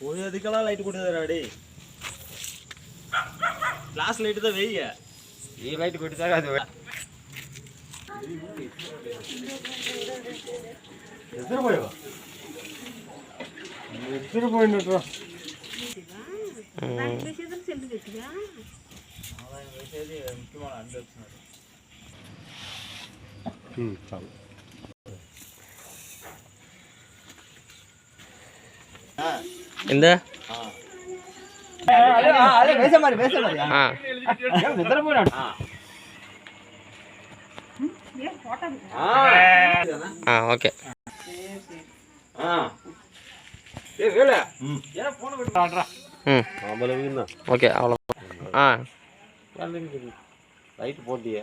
ஒரு அதுக்கெல்லாம் லைட் கொடுத்துறா டே கிளாஸ் லைட்டு தான் வெய்ய. ஏ லைட் கொடுத்தாங்க அது? எத்தனை போயவா எத்தனை போயிட்டு ம் சாலு இந்த? ஓகே. ஓகே அவ்வளோ ஆ. லைட்டு போட்டியா.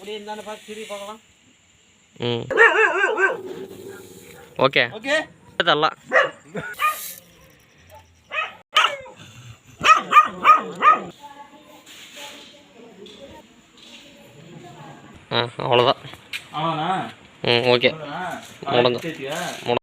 பண்ணி அப்படி இருந்தாலும் பார்த்து திரும்பி பார்க்கலாம். ம். ஓகே. ஓகே. தரலாம். ஆ அவ்வளோதான் ம் ஓகே. முடிஞ்சு சேர்த்தியா முடி